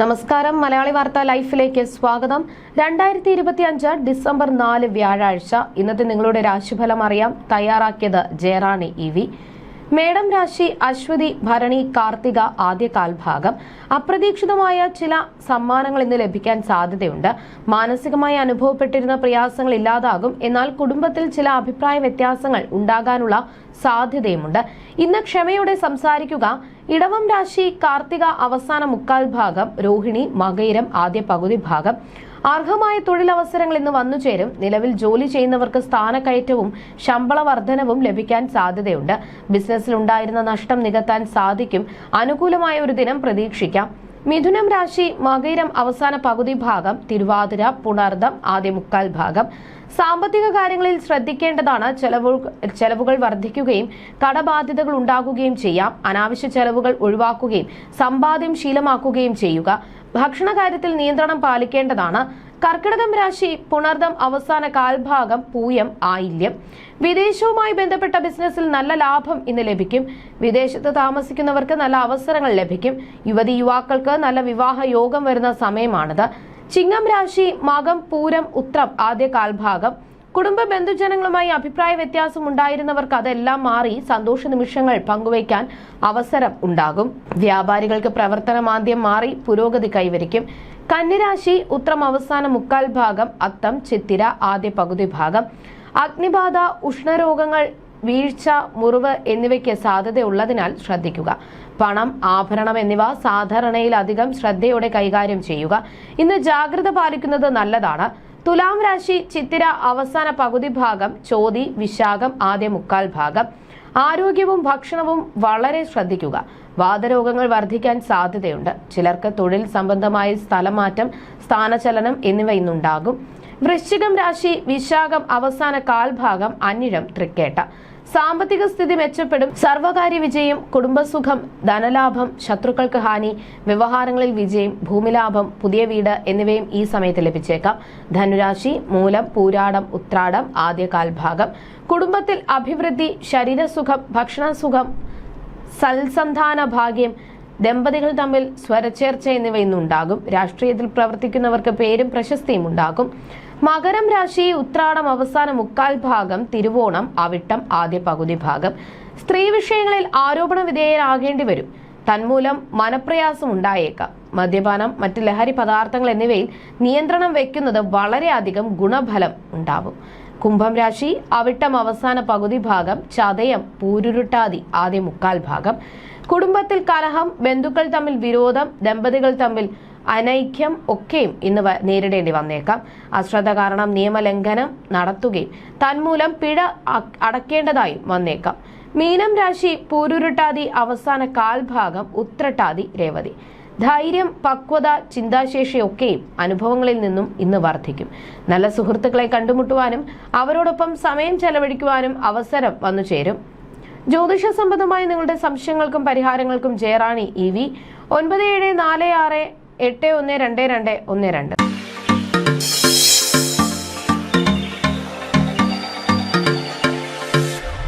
നമസ്കാരം. മലയാളി വാർത്ത ലൈഫിലേക്ക് സ്വാഗതം. രണ്ടായിരത്തി ഇരുപത്തി അഞ്ച് ഡിസംബർ നാല് വ്യാഴാഴ്ച. ഇന്നത്തെ നിങ്ങളുടെ രാശിഫലം അറിയാം. തയ്യാറാക്കിയത് ജയറാണി ഇ വി. മേടം രാശി അശ്വതി ഭരണി കാർത്തിക ആദ്യ കാൽഭാഗം. അപ്രതീക്ഷിതമായ ചില സമ്മാനങ്ങൾ ഇന്ന് ലഭിക്കാൻ സാധ്യതയുണ്ട്. മാനസികമായി അനുഭവപ്പെട്ടിരുന്ന പ്രയാസങ്ങൾ ഇല്ലാതാകും. എന്നാൽ കുടുംബത്തിൽ ചില അഭിപ്രായ വ്യത്യാസങ്ങൾ ഉണ്ടാകാനുള്ള സാധ്യതയുമുണ്ട്. ഇന്ന് ക്ഷമയോടെ സംസാരിക്കുക. ഇടവം രാശി കാർത്തിക അവസാന മുക്കാൽ ഭാഗം രോഹിണി മകയിരം ആദ്യ പകുതി ഭാഗം. അർഹമായ തൊഴിലവസരങ്ങൾ ഇന്ന് വന്നുചേരും നിലവിൽ ജോലി ചെയ്യുന്നവർക്ക് സ്ഥാനക്കയറ്റവും ശമ്പള വർധനവും ലഭിക്കാൻ സാധ്യതയുണ്ട്. ബിസിനസ്സിൽ ഉണ്ടായിരുന്ന നഷ്ടം നികത്താൻ സാധിക്കും. അനുകൂലമായ ഒരു ദിനം പ്രതീക്ഷിക്കാം. മിഥുനം രാശി മകരം അവസാന പകുതി ഭാഗം തിരുവാതിര പുണർദം ആദ്യ മുക്കാൽ ഭാഗം. സാമ്പത്തിക കാര്യങ്ങളിൽ ശ്രദ്ധിക്കേണ്ടതാണ് ചെലവുകൾ ചെലവുകൾ വർദ്ധിക്കുകയും കടബാധ്യതകൾ ഉണ്ടാകുകയും ചെയ്യാം. അനാവശ്യ ചെലവുകൾ ഒഴിവാക്കുകയും സമ്പാദ്യം ശീലമാക്കുകയും ചെയ്യുക. ഭക്ഷണ കാര്യത്തിൽ നിയന്ത്രണം പാലിക്കേണ്ടതാണ്. കർക്കിടകം രാശി പുണർദം അവസാന കാൽഭാഗം പൂയം ആയില്യം. വിദേശവുമായി ബന്ധപ്പെട്ട ബിസിനസ്സിൽ നല്ല ലാഭം ഇന്ന് ലഭിക്കും. വിദേശത്ത് താമസിക്കുന്നവർക്ക് നല്ല അവസരങ്ങൾ ലഭിക്കും. യുവതി യുവാക്കൾക്ക് നല്ല വിവാഹ യോഗം വരുന്ന സമയമാണിത്. ചിങ്ങം രാശി മകം പൂരം ഉത്രം ആദ്യ കാൽഭാഗം. കുടുംബ ബന്ധുജനങ്ങളുമായി അഭിപ്രായ വ്യത്യാസം ഉണ്ടായിരുന്നവർക്ക് അതെല്ലാം മാറി സന്തോഷ നിമിഷങ്ങൾ പങ്കുവയ്ക്കാൻ അവസരം ഉണ്ടാകും. വ്യാപാരികൾക്ക് പ്രവർത്തനമാന്ദ്യം മാറി പുരോഗതി കൈവരിക്കും. കന്നിരാശി ഉത്രം അവസാന മുക്കാൽ ഭാഗം അത്തം ചിത്തിര ആദ്യ പകുതി ഭാഗം. അഗ്നിബാധ ഉഷ്ണരോഗങ്ങൾ വീഴ്ച മുറിവ് എന്നിവയ്ക്ക് സാധ്യതയുള്ളതിനാൽ ശ്രദ്ധിക്കുക. പണം ആഭരണം എന്നിവ സാധാരണയിലധികം ശ്രദ്ധയോടെ കൈകാര്യം ചെയ്യുക. ഇന്ന് ജാഗ്രത പാലിക്കുന്നത് നല്ലതാണ്. തുലാം രാശി ചിത്തിര അവസാന പകുതി ഭാഗം ചോതി വിശാഖം ആദ്യ മുക്കാൽ ഭാഗം. ആരോഗ്യവും ഭക്ഷണവും വളരെ ശ്രദ്ധിക്കുക. വാതരോഗങ്ങൾ വർദ്ധിക്കാൻ സാധ്യതയുണ്ട്. ചിലർക്ക് തൊഴിൽ സംബന്ധമായ സ്ഥലമാറ്റം സ്ഥാനചലനം എന്നിവ ഇന്നുണ്ടാകും. വൃശ്ചികം രാശി വിശാഖം അവസാന കാൽഭാഗം അന്നിഴം തൃക്കേട്ട. സാമ്പത്തിക സ്ഥിതി മെച്ചപ്പെടും സർവകാര്യ വിജയം കുടുംബസുഖം ധനലാഭം ശത്രുക്കൾക്ക് ഹാനി വ്യവഹാരങ്ങളിൽ വിജയം ഭൂമിലാഭം പുതിയ വീട് എന്നിവയും ഈ സമയത്ത് ലഭിച്ചേക്കാം. ധനുരാശി മൂലം പൂരാടം ഉത്രാടം ആദ്യ കാൽഭാഗം കുടുംബത്തിൽ അഭിവൃദ്ധി ശരീരസുഖം ഭക്ഷണസുഖം സൽസന്ധാന ഭാഗ്യം ദമ്പതികൾ തമ്മിൽ സ്വരച്ചേർച്ച എന്നിവ ഇന്നുണ്ടാകും. രാഷ്ട്രീയത്തിൽ പ്രവർത്തിക്കുന്നവർക്ക് പേരും പ്രശസ്തിയും ഉണ്ടാകും. മകരം രാശി ഉത്രാടം അവസാന മുക്കാൽ ഭാഗം തിരുവോണം അവിട്ടം ആദ്യ പകുതി ഭാഗം. സ്ത്രീ വിഷയങ്ങളിൽ ആരോപണ വിധേയരാകേണ്ടി വരും. തന്മൂലം മനപ്രയാസം ഉണ്ടായേക്കാം. മദ്യപാനം മറ്റ് ലഹരി പദാർത്ഥങ്ങൾ എന്നിവയിൽ നിയന്ത്രണം വെക്കുന്നത് വളരെയധികം ഗുണഫലം ഉണ്ടാവും. കുംഭം രാശി അവിട്ടം അവസാന പകുതി ഭാഗം ചതയം പൂരുരുട്ടാതി ആദ്യ മുക്കാൽ ഭാഗം. കുടുംബത്തിൽ കലഹം ബന്ധുക്കൾ തമ്മിൽ വിരോധം ദമ്പതികൾ തമ്മിൽ അനൈക്യം ഒക്കെയും ഇന്ന് നേരിടേണ്ടി വന്നേക്കാം. അശ്രദ്ധ കാരണം നിയമലംഘനം നടത്തുകയും തന്മൂലം പിഴ അടക്കേണ്ടതായും വന്നേക്കാം. മീനം രാശി പൂരുരുട്ടാതി അവസാന കാൽഭാഗം ഉത്രട്ടാതി രേവതി. ധൈര്യം പക്വത ചിന്താശേഷി ചിന്താശേഷിയൊക്കെയും അനുഭവങ്ങളിൽ നിന്നും ഇന്ന് വർദ്ധിക്കും. നല്ല സുഹൃത്തുക്കളെ കണ്ടുമുട്ടുവാനും അവരോടൊപ്പം സമയം ചെലവഴിക്കുവാനും അവസരം വന്നു ചേരും. ജ്യോതിഷ സംബന്ധമായ നിങ്ങളുടെ സംശയങ്ങൾക്കും പരിഹാരങ്ങൾക്കും ജയറാണി ഇ വി. ഒൻപത് ഏഴ് നാല് ആറ് എട്ട് ഒന്ന് രണ്ട് രണ്ട് ഒന്ന് രണ്ട്.